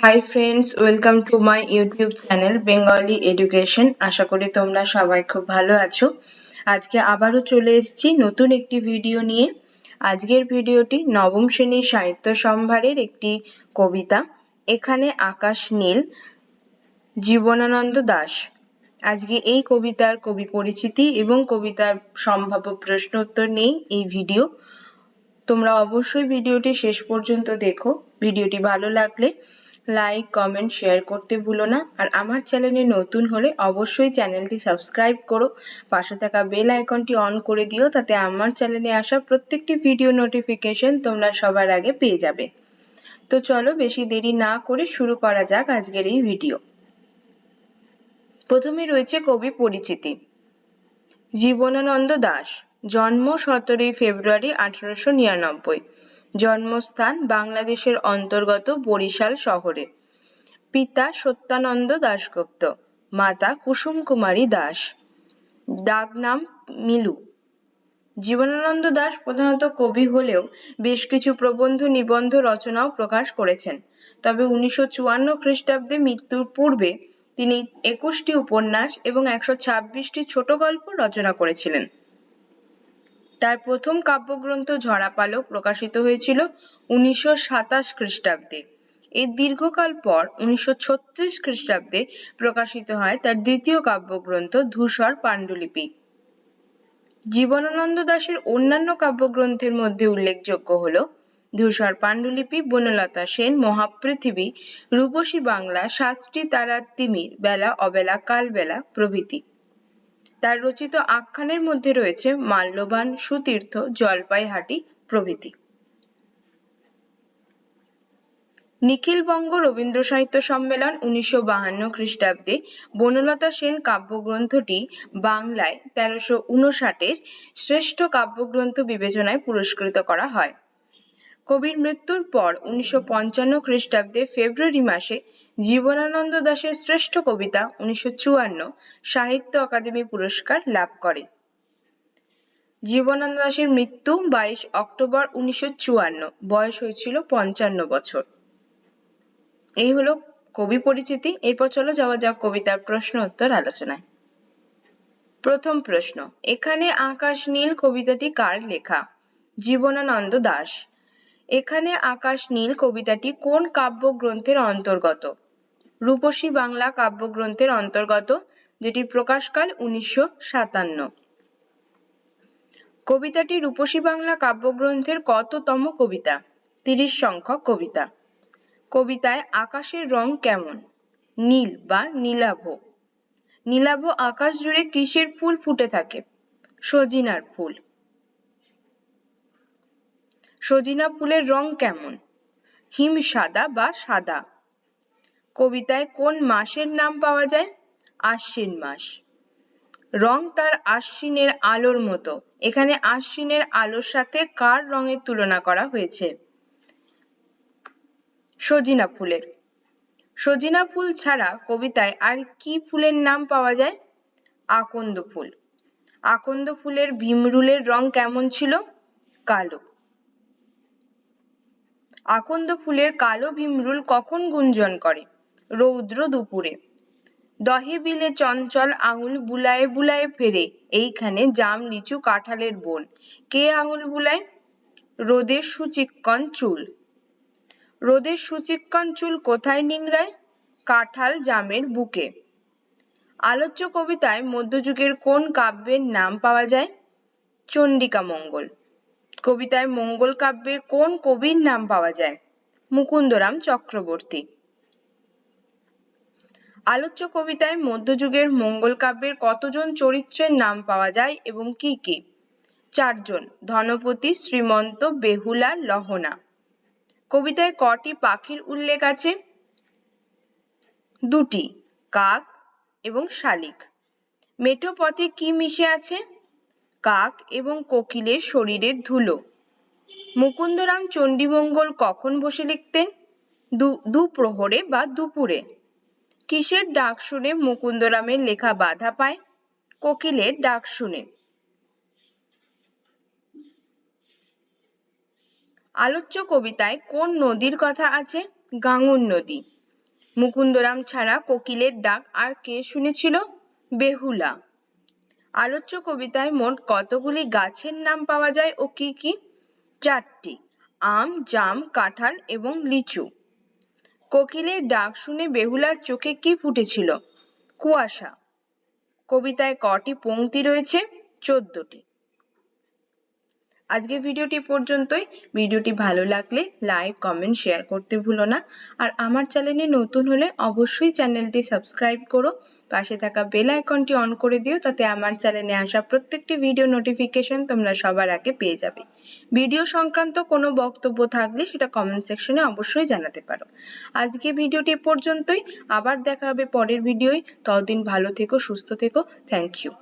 Hi friends welcome to my YouTube channel Bengali education আশা করি তোমরা সবাই খুব ভালো আছো। আজকে আবারও চলে এসেছি নতুন একটি ভিডিও নিয়ে। আজকের ভিডিওটি নবম শ্রেণির সাহিত্য সম্ভারের একটি কবিতা। এখানে আকাশ নীল, জীবনানন্দ দাস। আজকে এই কবিতার কবি পরিচিতি এবং কবিতার সম্ভাব্য প্রশ্ন উত্তর নেই এই ভিডিও তোমরা অবশ্যই ভিডিওটি শেষ পর্যন্ত দেখো। ভিডিওটি ভালো লাগলে লাইক কমেন্ট শেয়ার করতে ভুলো না। আর আমার চ্যানেলে নতুন হলে অবশ্যই চ্যানেলটি সাবস্ক্রাইব করো। পাশে থাকা বেল আইকনটি অন করে দিও, তাতে আমার চ্যানেলে আসা প্রত্যেকটি ভিডিও নোটিফিকেশন তোমরা সবার আগে পেয়ে যাবে। তো চলো বেশি দেরি না করে শুরু করা যাক আজকের এই ভিডিও প্রথমে রয়েছে কবি পরিচিতি। জীবনানন্দ দাস, জন্ম সতেরোই ফেব্রুয়ারি আঠারোশো নিরানব্বই। জন্মস্থান বাংলাদেশের অন্তর্গত বরিশাল শহরে। পিতা সত্যানন্দ দাশগুপ্ত, মাতা কুসুম কুমারী দাস ডাকনাম মিলু। জীবনানন্দ দাস প্রধানত কবি হলেও বেশ কিছু প্রবন্ধ নিবন্ধ রচনাও প্রকাশ করেছেন। তবে উনিশশো চুয়ান্ন খ্রিস্টাব্দে মৃত্যুর পূর্বে তিনি একুশটি উপন্যাস এবং একশো ছাব্বিশটি ছোট গল্প রচনা করেছিলেন। তার প্রথম কাব্যগ্রন্থ ঝরাপালক প্রকাশিত হয়েছিল উনিশশো সাতাশ খ্রিস্টাব্দে। এর দীর্ঘকাল পর উনিশশো ছত্রিশ খ্রিস্টাব্দে প্রকাশিত হয় তার দ্বিতীয় কাব্যগ্রন্থ ধূসর পাণ্ডুলিপি। জীবনানন্দ দাশের অন্যান্য কাব্যগ্রন্থের মধ্যে উল্লেখযোগ্য হল ধূসর পাণ্ডুলিপি, বনলতা সেন, মহাপৃথিবী, রূপসী বাংলা শাস্ত্রী তারা তিমির, বেলা, অবেলা, কালবেলা প্রভৃতি। তার রচিত আখ্যানের মধ্যে রয়েছে মাল্যবান সুতীর্থ জলপাইহাটি প্রভৃতি। নিখিল বঙ্গ রবীন্দ্র সাহিত্য সম্মেলন উনিশশো বাহান্ন খ্রিস্টাব্দে বনলতা সেন কাব্যগ্রন্থটি বাংলায় তেরোশো উনষাটের শ্রেষ্ঠ কাব্যগ্রন্থ বিবেচনায় পুরস্কৃত করা হয়। কবির মৃত্যুর পর উনিশশো পঞ্চান্ন খ্রিস্টাব্দে ফেব্রুয়ারি মাসে জীবনানন্দ দাশের শ্রেষ্ঠ কবিতা উনিশশো চুয়ান্ন, সাহিত্য অকাদেমি পুরস্কার লাভ করে। জীবনানন্দ দাশের মৃত্যু বাইশ অক্টোবর উনিশশো চুয়ান্ন, বয়স হয়েছিল পঞ্চান্ন বছর। এই হলো কবি পরিচিতি, এরপর চলো যাওয়া যাক কবিতার প্রশ্ন উত্তর আলোচনায়। প্রথম প্রশ্ন, এখানে আকাশ নীল কবিতাটি কার লেখা? জীবনানন্দ দাশ। এখানে আকাশ নীল কবিতাটি কোন কাব্যগ্রন্থের অন্তর্গত? রূপসী বাংলা কাব্যগ্রন্থের অন্তর্গত, যেটি প্রকাশকাল উনিশশো সাতান্ন। কবিতাটি রূপসী বাংলা কাব্যগ্রন্থের কততম কবিতা? তিরিশ সংখ্যক কবিতা। কবিতায় আকাশের রং কেমন? নীল বা নীলাভ। নীলাভ আকাশ জুড়ে কিসের ফুল ফুটে থাকে? সজিনার ফুল। সজিনা ফুলের রং কেমন? হিম সাদা বা সাদা? কবিতায় কোন মাসের নাম পাওয়া যায়? আশ্বিন মাস। রং তার আশ্বিনের আলোর মতো। এখানে আশ্বিনের আলোর সাথে কার রঙের তুলনা করা হয়েছে? সজিনা ফুলের। সজিনা ফুল ছাড়া কবিতায় আর কি ফুলের নাম পাওয়া যায়? আকন্দ ফুল। আকন্দ ফুলের ভীমরুলের রং কেমন ছিল? কালো। আকন্দ ফুলের কালো ভীমরুল কখন গুঞ্জন করে? রৌদ্র দুপুরে। দহে বিলে চঞ্চল আঙুল বুলায়ে বুলায়ে ফেরে, এইখানে জাম লিচু কাঁঠালের বন। কে আঙুল বুলায়? রোদের সুচিক্কন চুল। রোদের সুচিক্কন চুল কোথায় নিংড়ায়? কাঁঠাল জামের বুকে। আলোচ্য কবিতায় মধ্যযুগের কোন কাব্যের নাম পাওয়া যায়? চণ্ডিকা মঙ্গল। কবিতায় মঙ্গল কাব্যের কোন কবির নাম পাওয়া যায়? মুকুন্দরাম চক্রবর্তী। আলোচ্য কবিতায় মধ্যযুগের মঙ্গল কাব্যের কতজন চরিত্রের নাম পাওয়া যায় এবং কি কি? চারজন, ধনপতি, শ্রীমন্ত, বেহুলা, লহনা। কবিতায় কটি পাখির উল্লেখ আছে? দুটি, কাক এবং শালিক। মেঠো পথে কি মিশে আছে? কাক এবং কোকিলের শরীরের ধুলো। মুকুন্দরাম চণ্ডীমঙ্গল কখন বসে লিখতেন? দু দুপ্রহরে বা দুপুরে। কিসের ডাক শুনে মুকুন্দরামের লেখা বাধা পায়? কোকিলের ডাক শুনে। আলোচ্য কবিতায় কোন নদীর কথা আছে? গাঙ্গুর নদী। মুকুন্দরাম ছাড়া কোকিলের ডাক আর কে শুনেছিল? বেহুলা। আলোচ্য কবিতায় মোট কতগুলি গাছের নাম পাওয়া যায় ও কি কি? চারটি, আম, জাম, কাঁঠাল এবং লিচু। কোকিলের ডাক শুনে বেহুলার চোখে কি ফুটেছিল? কুয়াশা। কবিতায় কটি পংক্তি রয়েছে? চোদ্দটি। আজকের ভিডিওটি পর্যন্তই। ভিডিওটি ভালো লাগলে লাইক, কমেন্ট, শেয়ার করতে ভুলো না। আর আমার চ্যানেলে নতুন হলে অবশ্যই চ্যানেলটি সাবস্ক্রাইব করো। পাশে থাকা বেল আইকনটি অন করে দিও তাতে আমার চ্যানেলে আসা প্রত্যেকটি ভিডিও নোটিফিকেশন তোমরা সবার আগে পেয়ে যাবে। ভিডিও সংক্রান্ত কোনো বক্তব্য থাকলে সেটা কমেন্ট সেকশনে অবশ্যই জানাতে পারো। আজকে ভিডিওটি পর্যন্তই। আবার দেখা হবে পরের ভিডিওয়। ততদিন ভালো থেকো, সুস্থ থেকো। Thank you.